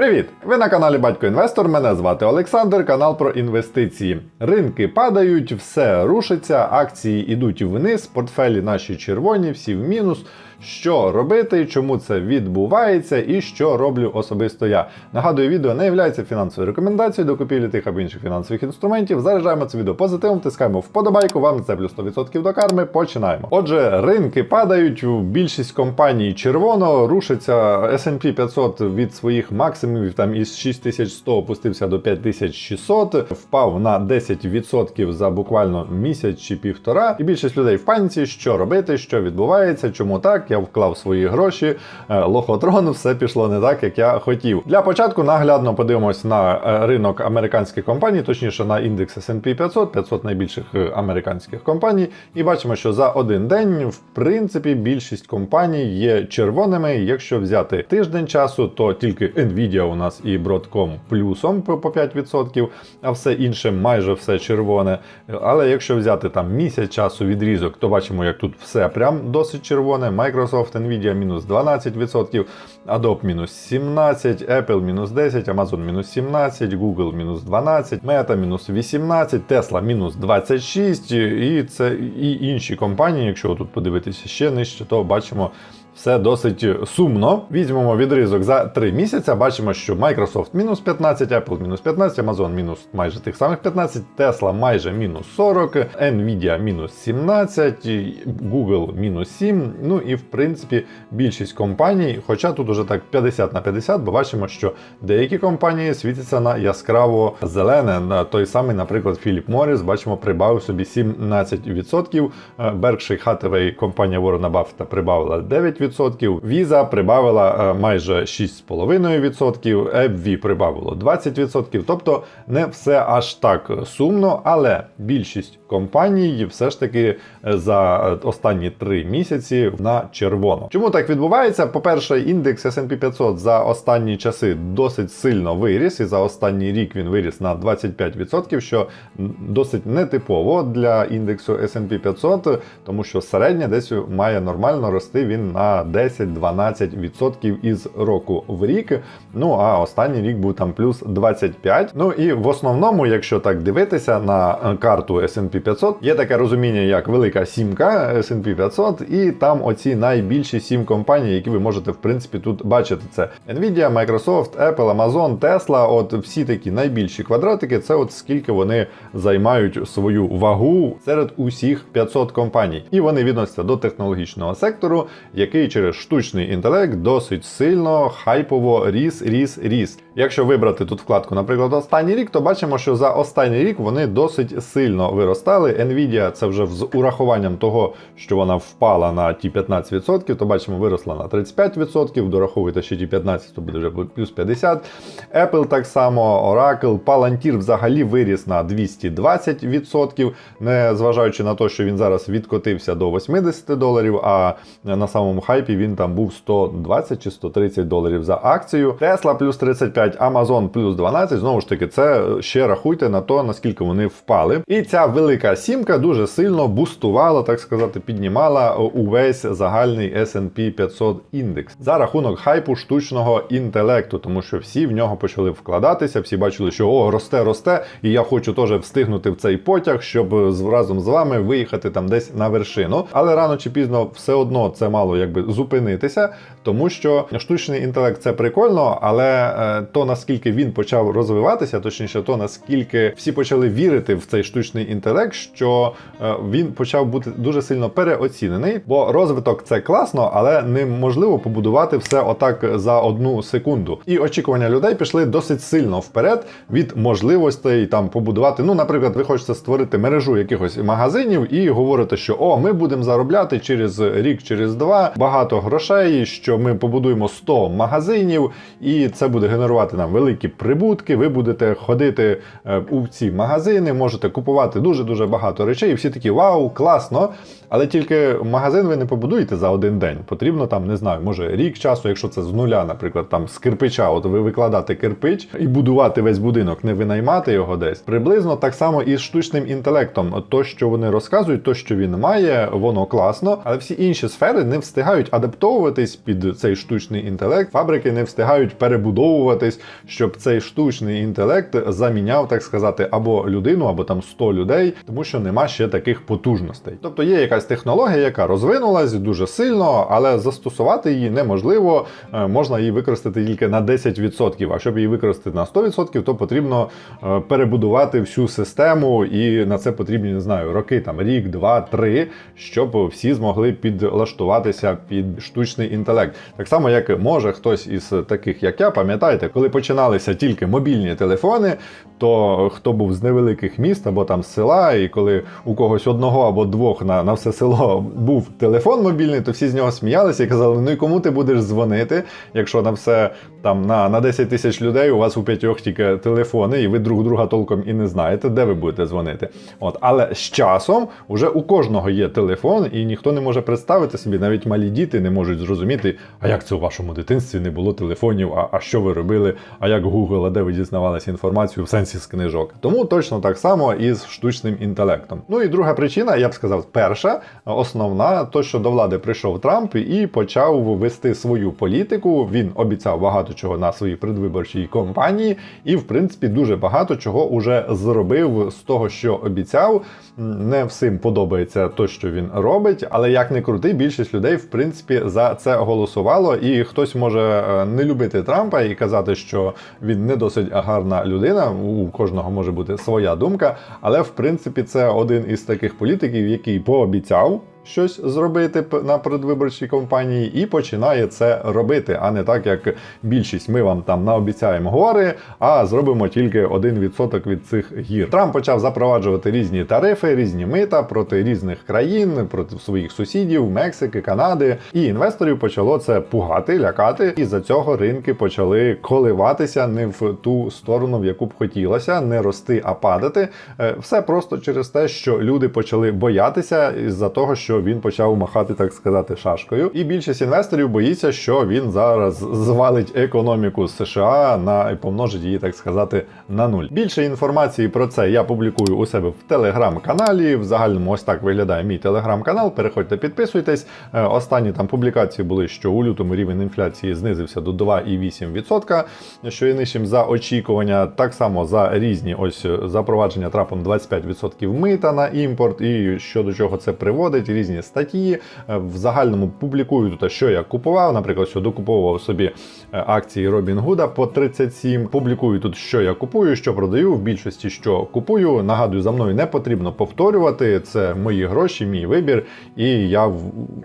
Привіт! Ви на каналі Батько Інвестор. Мене звати Олександр, канал про інвестиції. Ринки падають, все рушиться, акції йдуть вниз, портфелі наші червоні, всі в мінус. Що робити, чому це відбувається і що роблю особисто я. Нагадую, відео не є фінансовою рекомендацією до купівлі тих або інших фінансових інструментів. Заряджаємо це відео позитивом, тискаємо вподобайку. Вам це плюс 100% до карми. Починаємо. Отже, ринки падають. Більшість компаній червоно рушиться S&P 500 від своїх максимумів. Там із 6100 опустився до 5600, впав на 10% за буквально місяць чи півтора. І більшість людей в паніці, що робити, що відбувається, чому так. Я вклав свої гроші, е, лохотрон, все пішло не так, як я хотів. Для початку наглядно подивимось на е, ринок американських компаній, точніше на індекс S&P 500, 500 найбільших е, американських компаній. І бачимо, що за один день, в принципі, більшість компаній є червоними. Якщо взяти тиждень часу, то тільки Nvidia у нас і Broadcom плюсом по по 5%, а все інше майже все червоне. Але якщо взяти там місяць часу відрізок, то бачимо, як тут все прям досить червоне. Microsoft, Nvidia мінус 12%, Adobe мінус 17%, Apple мінус 10%, Amazon мінус 17%, Google мінус 12%, Meta мінус 18%, Tesla мінус 26%, і це і інші компанії, якщо тут подивитися ще нижче, то бачимо. Все досить сумно. Візьмемо відрізок за 3 місяці. Бачимо, що Microsoft мінус 15, Apple мінус 15, Amazon мінус майже тих самих 15, Tesla майже мінус 40, Nvidia мінус 17, Google мінус 7. Ну і в принципі більшість компаній, хоча тут уже так 50 на 50, бо бачимо, що деякі компанії світяться на яскраво зелене. На той самий, наприклад, Philip Morris, бачимо, прибавив собі 17%. Berkshire Hathaway, компанія Warren Buffett прибавила 9%. Visa прибавила е, майже 6,5%, AbbVie прибавило 20%. Тобто не все аж так сумно, але більшість компаній все ж таки е, за останні 3 місяці на червоно. Чому так відбувається? По-перше, індекс S&P 500 за останні часи досить сильно виріс, і за останній рік він виріс на 25%, що досить нетипово для індексу S&P 500, тому що середня десь має нормально рости він на 10-12% із року в рік. Ну а останній рік був там плюс 25%. Ну і в основному, якщо так дивитися на карту S&P 500, є таке розуміння, як велика сімка S&P 500, і там оці найбільші сім компаній, які ви можете в принципі тут бачити. Це Nvidia, Microsoft, Apple, Amazon, Tesla. От всі такі найбільші квадратики, це от скільки вони займають свою вагу серед усіх 500 компаній. І вони відносяться до технологічного сектору, який через штучний інтелект досить сильно хайпово ріс, ріс, ріс. Якщо вибрати тут вкладку, наприклад, останній рік, то бачимо, що за останній рік вони досить сильно виростали. Nvidia це вже з урахуванням того, що вона впала на ті 15%, то бачимо, виросла на 35%. Дораховуйте ще ті 15, то буде вже плюс 50%. Apple так само, Oracle, Palantir взагалі виріс на 220%, не зважаючи на те, що він зараз відкотився до 80 доларів, а на самому хайпі він там був 120 чи 130 доларів за акцію. Tesla плюс 35, Amazon плюс 12. Знову ж таки, це ще рахуйте на то, наскільки вони впали. І ця велика сімка дуже сильно бустувала, так сказати, піднімала увесь загальний S&P 500 індекс за рахунок хайпу штучного інтелекту, тому що всі в нього почали вкладатися, всі бачили, що о, росте, росте, і я хочу теж встигнути в цей потяг, щоб разом з вами виїхати там десь на вершину. Але рано чи пізно все одно це мало якби зупинитися, тому що штучний інтелект це прикольно, але е, то наскільки він почав розвиватися, точніше, то наскільки всі почали вірити в цей штучний інтелект, що е, він почав бути дуже сильно переоцінений. Бо розвиток це класно, але неможливо побудувати все отак за одну секунду. І очікування людей пішли досить сильно вперед від можливостей там побудувати. Ну, наприклад, ви хочете створити мережу якихось магазинів і говорите, що о, ми будемо заробляти через рік, через два багато грошей, що ми побудуємо 100 магазинів, і це буде генерувати нам великі прибутки. Ви будете ходити е, у ці магазини, можете купувати дуже дуже багато речей, і всі такі вау, класно. Але тільки магазин ви не побудуєте за один день. Потрібно там, не знаю, може рік часу, якщо це з нуля, наприклад, там з кирпича, от ви викладати кирпич і будувати весь будинок, не винаймати його десь. Приблизно так само і з штучним інтелектом. То, що вони розказують, то, що він має, воно класно, але всі інші сфери не встигають адаптовуватись під цей штучний інтелект. Фабрики не встигають перебудовуватись, щоб цей штучний інтелект заміняв, так сказати, або людину, або там 100 людей, тому що нема ще таких потужностей. Тобто є якась технологія, яка розвинулась дуже сильно, але застосувати її неможливо. Е, Можна її використати тільки на 10%. А щоб її використати на 100%, то потрібно е, перебудувати всю систему, і на це потрібні не знаю роки, там рік, два, три, щоб всі змогли підлаштуватися під штучний інтелект. Так само, як може хтось із таких, як я, пам'ятаєте, коли починалися тільки мобільні телефони, то хто був з невеликих міст або там з села, і коли у когось одного або двох на, на все село був телефон мобільний, то всі з нього сміялися і казали: ну і кому ти будеш дзвонити, якщо на все там на, на 10 тисяч людей у вас у п'ятьох тільки телефони, і ви друг друга толком і не знаєте, де ви будете дзвонити. От, але з часом уже у кожного є телефон, і ніхто не може представити собі, навіть малі діти не можуть зрозуміти, а як це у вашому дитинстві не було телефонів, а, а що ви робили, а як Google, а де ви дізнавалися інформацію в сенсі з книжок. Тому точно так само і з штучним інтелектом. Ну і друга причина, я б сказав, перша, основна, то що до влади прийшов Трамп і почав вести свою політику. Він обіцяв багато чого на своїй предвиборчій кампанії, і в принципі дуже багато чого уже зробив з того, що обіцяв. Не всім подобається то, що він робить, але як не крути, більшість людей в принципі за це голосувало. І хтось може е, не любити Трампа і казати, що він не досить гарна людина. У кожного може бути своя думка. Але в принципі це один із таких політиків, який пообіцяв. Щось зробити на передвиборчій кампанії і починає це робити, а не так, як більшість. Ми вам там наобіцяємо гори, а зробимо тільки 1% від цих гір. Трамп почав запроваджувати різні тарифи, різні мита проти різних країн, проти своїх сусідів, Мексики, Канади. І інвесторів почало це пугати, лякати. І за цього ринки почали коливатися не в ту сторону, в яку б хотілося, не рости, а падати. Е, Все просто через те, що люди почали боятися із-за того, що він почав махати, так сказати, шашкою. І більшість інвесторів боїться, що він зараз звалить економіку США на і помножить її, так сказати, на нуль. Більше інформації про це я публікую у себе в телеграм-каналі. В загальному ось так виглядає мій телеграм-канал. Переходьте, підписуйтесь. Е, Останні там публікації були, що у лютому рівень інфляції знизився до 2,8%, що є нижчим за очікування. Так само за різні ось запровадження трапом 25% мита на імпорт, і що до чого це приводить, різні статті. Е, В загальному публікую тут, що я купував. Наприклад, що докуповував собі е, акції Robinhood по 37. Публікую тут, що я купую, що продаю. В більшості що купую. Нагадую, за мною не потрібно повторювати. Це мої гроші, мій вибір, і я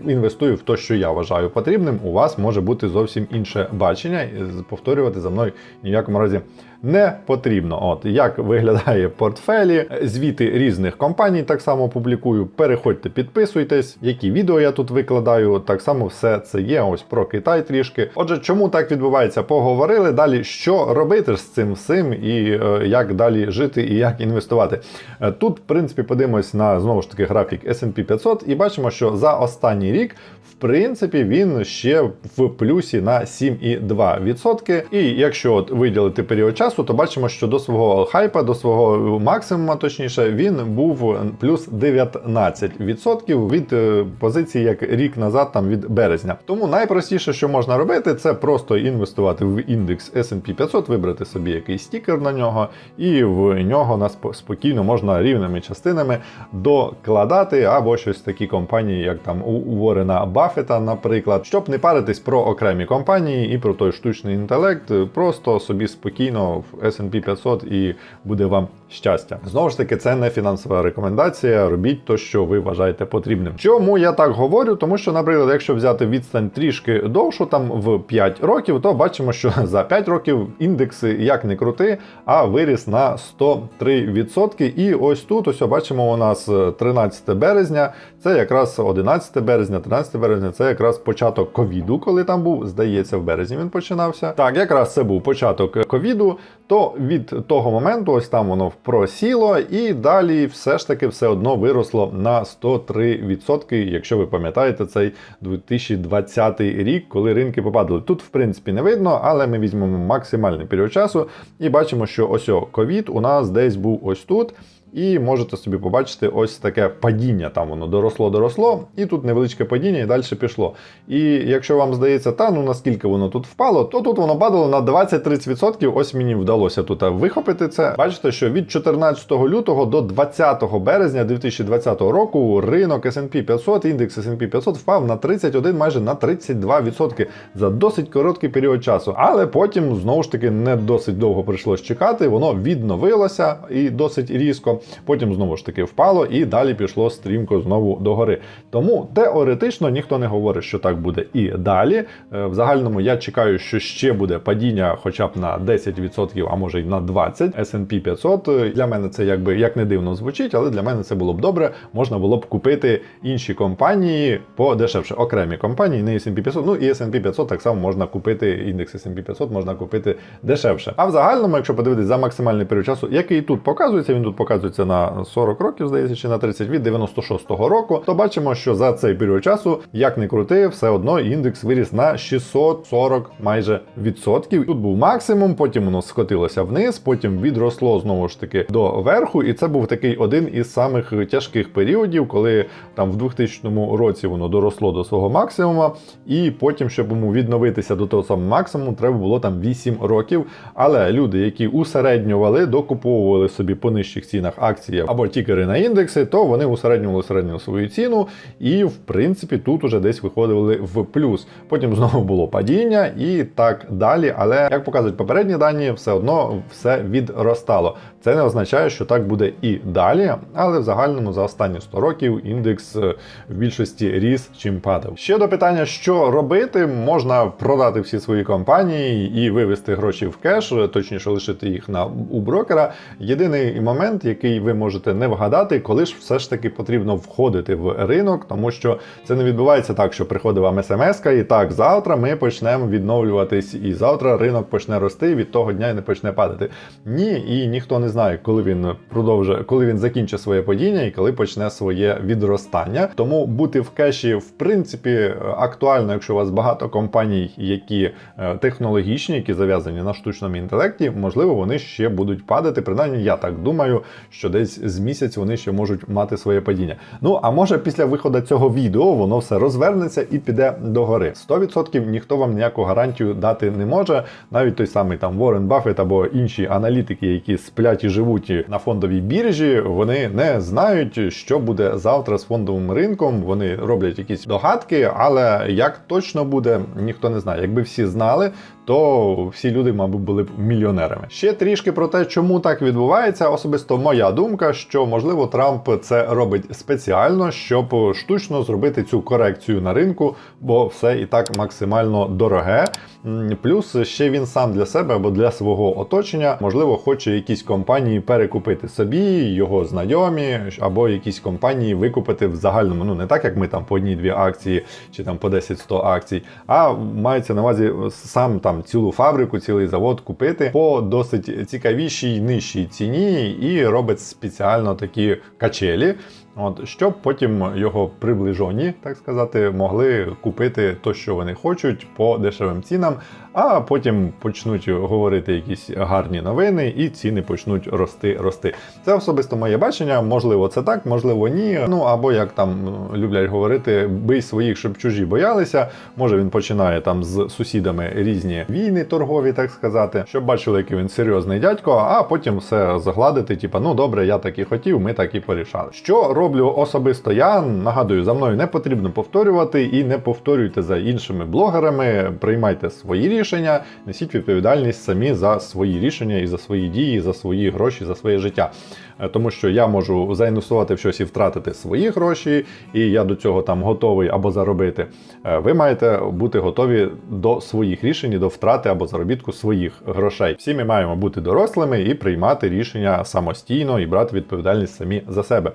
інвестую в те, що я вважаю потрібним. У вас може бути зовсім інше бачення. Повторювати за мною ні в якому разі не потрібно. От як виглядає портфелі, звіти різних компаній так само публікую. Переходьте, підписуйтесь, які відео я тут викладаю. Так само все це є. Ось про Китай трішки. Отже, чому так відбувається? Поговорили далі, що робити з цим всім, і е, як далі жити, і як інвестувати. Е, Тут, в принципі, подивимось на знову ж таки графік S&P 500 і бачимо, що за останній рік. В принципі, він ще в плюсі на 7,2%. І якщо от виділити період часу, то бачимо, що до свого хайпа, до свого максимума, точніше, він був плюс 19% від е, позиції як рік назад, там від березня. Тому найпростіше, що можна робити, це просто інвестувати в індекс S&P 500, вибрати собі якийсь стікер на нього, і в нього нас спокійно можна рівними частинами докладати або щось такі компанії, як там у у Ворена Баффета, наприклад, щоб не паритись про окремі компанії і про той штучний інтелект, просто собі спокійно в S&P 500 і буде вам щастя. Знову ж таки, це не фінансова рекомендація. Робіть то, що ви вважаєте потрібним. Чому я так говорю? Тому що, наприклад, якщо взяти відстань трішки довшу, там в 5 років, то бачимо, що за 5 років індекс як не крути, а виріс на 103%. І ось тут ось бачимо у нас 13 березня, це якраз 11 березня, 13 березня, це якраз початок ковіду, коли там був. Здається, в березні він починався. Так, якраз це був початок ковіду. То від того моменту, ось там воно просіло, і далі все ж таки все одно виросло на 103%, якщо ви пам'ятаєте цей 2020 рік, коли ринки попадали. Тут, в принципі, не видно, але ми візьмемо максимальний період часу і бачимо, що ось ковід у нас десь був ось тут. І можете собі побачити ось таке падіння. Там воно доросло, доросло, і тут невеличке падіння, і далі пішло. І якщо вам здається, та ну наскільки воно тут впало, то тут воно падало на 20-30%. Ось мені вдалося тут вихопити це. Бачите, що від 14 лютого до 20 березня 2020 року ринок S&P 500, індекс S&P 500 впав на 31, майже на 32% за досить короткий період часу. Але потім знову ж таки не досить довго прийшлось чекати. Воно відновилося і досить різко. Потім знову ж таки впало і далі пішло стрімко знову догори. Тому теоретично ніхто не говорить, що так буде і далі. Е, В загальному я чекаю, що ще буде падіння, хоча б на 10%, а може й на 20% S&P 500. Е, Для мене це якби як не дивно звучить, але для мене це було б добре. Можна було б купити інші компанії подешевше, окремі компанії, не S&P 500. Ну і S&P 500 так само можна купити. Індекс S&P 500 можна купити дешевше. А в загальному, якщо подивитись за максимальний період часу, який тут показується, він тут показується на 40 років, здається, чи на 30 від 96-го року, то бачимо, що за цей період часу, як не крути, все одно індекс виріс на 640 майже відсотків. Тут був максимум, потім воно скотилося вниз, потім відросло знову ж таки до верху. І це був такий один із самих тяжких періодів, коли там в 2000 році воно доросло до свого максимума, і потім, щоб йому відновитися до того самого максимуму, треба було там 8 років. Але люди, які усереднювали, докуповували собі по нижчих цінах акції або тікери на індекси, то вони усереднювали середню свою ціну, і в принципі тут уже десь виходили в плюс. Потім знову було падіння і так далі. Але як показують попередні дані, все одно все відростало. Це не означає, що так буде і далі, але в загальному за останні 100 років індекс е, в більшості ріс чим падав. Ще до питання, що робити, можна продати всі свої компанії і вивести гроші в кеш, точніше лишити їх на у брокера. Єдиний момент, який ви можете не вгадати, коли ж все ж таки потрібно входити в ринок, тому що це не відбувається так, що приходить вам смс і так, завтра ми почнемо відновлюватись, і завтра ринок почне рости, від того дня і не почне падати. Ні, і ніхто не знає, коли він продовжує, коли він закінчить своє падіння і коли почне своє відростання. Тому бути в кеші, в принципі, актуально, якщо у вас багато компаній, які е, технологічні, які зав'язані на штучному інтелекті, можливо, вони ще будуть падати. Принаймні, я так думаю, що десь з місяць вони ще можуть мати своє падіння. Ну а може після виходу цього відео воно все розвернеться і піде догори. 100% ніхто вам ніяку гарантію дати не може. Навіть той самий там Уоррен Баффет або інші аналітики, які сплять і живуть на фондовій біржі, вони не знають, що буде завтра з фондовим ринком. Вони роблять якісь догадки, але як точно буде, ніхто не знає. Якби всі знали, то всі люди, мабуть, були б мільйонерами. Ще трішки про те, чому так відбувається. Особисто моя думка, що можливо Трамп це робить спеціально, щоб штучно зробити цю корекцію на ринку, бо все і так максимально дороге. Плюс ще він сам для себе або для свого оточення, можливо, хоче якісь компанії перекупити собі, його знайомі, або якісь компанії викупити в загальному. Ну не так, як ми там по одній-дві акції чи там по 10-100 акцій, а мається на увазі сам там цілу фабрику, цілий завод купити по досить цікавішій нижчій ціні і робить спеціально такі качелі. От, щоб потім його приближені, так сказати, могли купити то, що вони хочуть, по дешевим цінам, а потім почнуть говорити якісь гарні новини, і ціни почнуть рости, рости. Це особисто моє бачення. Можливо, це так, можливо, ні. Ну або як там люблять говорити, бий своїх, щоб чужі боялися. Може він починає там з сусідами різні війни торгові, так сказати, щоб бачили, який він серйозний дядько, а потім все загладити. Типа, ну добре, я так і хотів, ми так і порішали. Що роблю особисто я? Нагадую, за мною не потрібно повторювати і не повторюйте за іншими блогерами. Приймайте свої рішення, несіть відповідальність самі за свої рішення і за свої дії, за свої гроші, за своє життя. Е, Тому що я можу заінвестувати в щось і втратити свої гроші, і я до цього там готовий або заробити. Е, Ви маєте бути готові до своїх рішень, і до втрати або заробітку своїх грошей. Всі ми маємо бути дорослими і приймати рішення самостійно і брати відповідальність самі за себе.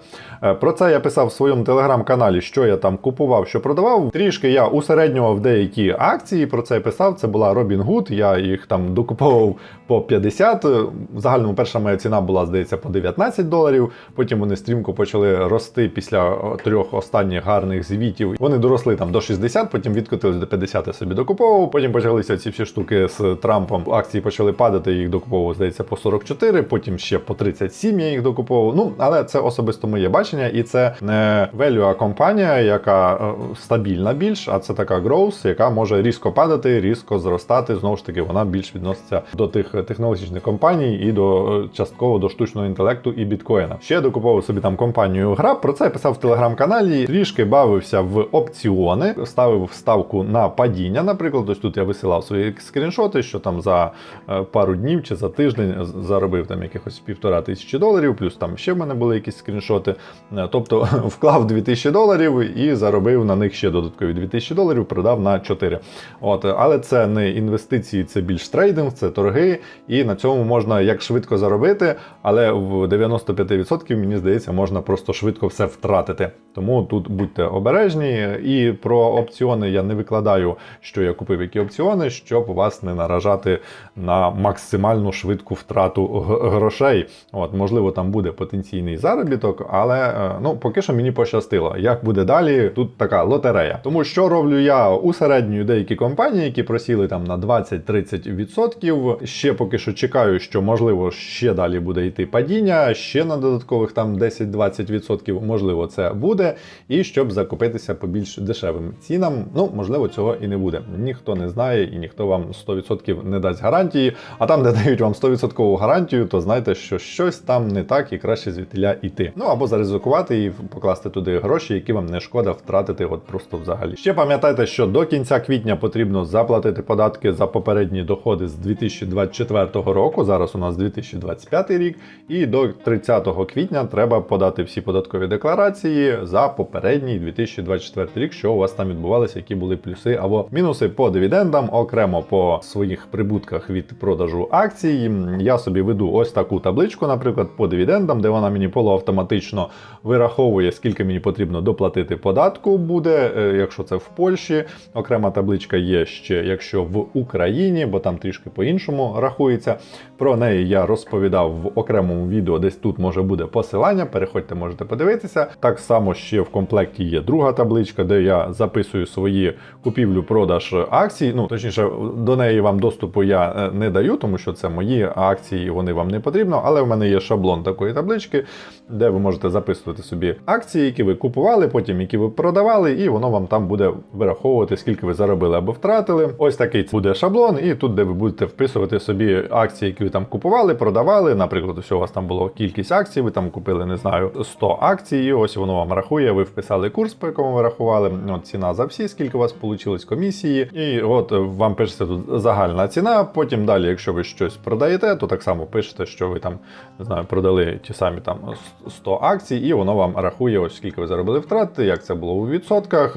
Про це я писав в своєму телеграм-каналі, що я там купував, що продавав. Трішки я усереднював деякі акції. Про це я писав. Це була Robinhood, Я їх там докуповував по 50. В загальному перша моя ціна була, здається, по 19 доларів. Потім вони стрімко почали рости після трьох останніх гарних звітів. Вони доросли там до 60, потім відкотились до 50 я собі докуповував. Потім почалися ці всі штуки з Трампом. Акції почали падати, їх докуповував, здається, по 44, потім ще по 37 я їх докуповував. Ну, але це особисто моє бачення, і це не value компанія, яка е, стабільна більш, а це така growth, яка може різко падати, різко зростати. Знову ж таки, вона більш відноситься до тих технологічних компаній і до е, частково до штучного інтелекту і біткоїна. Ще докуповував собі там компанію Grab, Про це я писав в телеграм-каналі. Трішки бавився в опціони, ставив ставку на падіння. Наприклад, ось тут я висилав свої скріншоти, що там за е, пару днів чи за тиждень заробив там якихось півтора тисячі доларів. Плюс там ще в мене були якісь скріншоти. Е, Тобто вклав 2000 доларів і заробив на них ще додаткові 2000 доларів, продав на 4. От, але це не інвестиції, це більш трейдинг, це торги, і на цьому можна як швидко заробити, але в 95% мені здається, можна просто швидко все втратити. Тому тут будьте обережні. І про опціони я не викладаю, що я купив які опціони, щоб вас не наражати на максимальну швидку втрату грошей. От, можливо, там буде потенційний заробіток, але ну поки що мені пощастило. Як буде далі, тут така лотерея. Тому що роблю я усереднюю деякі компанії, які просіли там на 20-30%. Ще поки що чекаю, що можливо ще далі буде йти падіння, ще на додаткових там 10-20%, можливо, це буде. І щоб закупитися по більш дешевим цінам, ну можливо, цього і не буде. Ніхто не знає і ніхто вам 100% не дасть гарантії. А там, де дають вам 100% гарантію, то знайте, що щось там не так і краще звідтиля йти. Ну або заризикувати і покласти туди гроші, які вам не шкода втратити, от просто взагалі. Ще пам'ятайте, що до кінця квітня потрібно заплатити податки за попередні доходи з 2024 року. Зараз у нас 2025 рік, і до 30 квітня треба подати всі податкові декларації за попередній 2024 рік, що у вас там відбувалося, які були плюси або мінуси по дивідендам, окремо по своїх прибутках від продажу акцій. Я собі веду ось таку табличку, наприклад, по дивідендам, де вона мені полуавтоматично вираховує, скільки мені потрібно доплатити податку буде, е, якщо це в Польщі. Окрема табличка є ще, якщо в Україні, бо там трішки по-іншому рахується. Про неї я розповідав в окремому відео, десь тут може буде посилання. Переходьте, можете подивитися. Так само ще в комплекті є друга табличка, де я записую свої купівлю-продаж акцій. Ну точніше, до неї вам доступу я е, не даю, тому що це мої акції, вони вам не потрібно. Але в мене є шаблон такої таблички, де ви можете записувати собі акції, які ви купували, потім які ви продавали, і воно вам там буде вираховувати, скільки ви заробили або втратили. Ось такий буде шаблон, і тут, де ви будете вписувати собі акції, які ви там купували, продавали. Наприклад, ось у вас там було кількість акцій, ви там купили, не знаю, 100 акцій, і ось воно вам рахує. Ви вписали курс, по якому ви рахували. От ціна за всі, скільки у вас вийшло комісії. І от е, вам пишеться тут загальна ціна. Потім далі, якщо ви щось продаєте, то так само пишете, що ви там не знаю, продали ті самі там 100 акцій, і воно вам рахує, ось скільки ви заробили втрати, як це було у відсотках,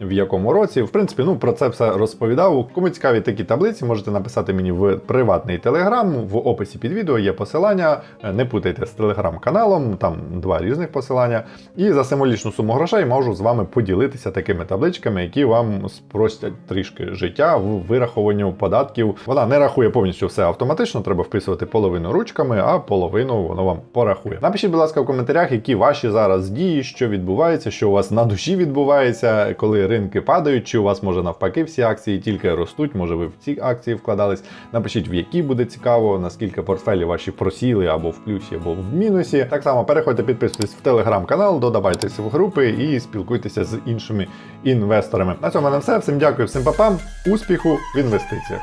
в якому році. В принципі, ну про це все розповідав. Кому цікаві такі таблиці, можете написати мені в приватний телеграм. В описі під відео є посилання. Е, Не путайте з телеграм-каналом, там два різних посилання. І за символічну суму грошей можу з вами поділитися такими табличками, які вам спростять трішки життя в вирахуванні податків. Вона не рахує повністю все автоматично, треба вписувати половину ручками, а половину воно вам порахує. Напишіть, будь ласка, в коментарях, які ваші зараз дії, що відбувається, що у вас на душі відбувається, коли ринки падають, чи у вас може навпаки всі акції тільки ростуть, може ви в ці акції вкладались. Напишіть, в які буде цікаво, наскільки портфелі ваші просіли або в плюсі, або в мінусі. Так само переходьте, підписуйтесь в телеграм-канал, додавайтеся в групи і спілкуйтеся з іншими інвесторами. На цьому мене все. Всім дякую, всім папам, успіху в інвестиціях.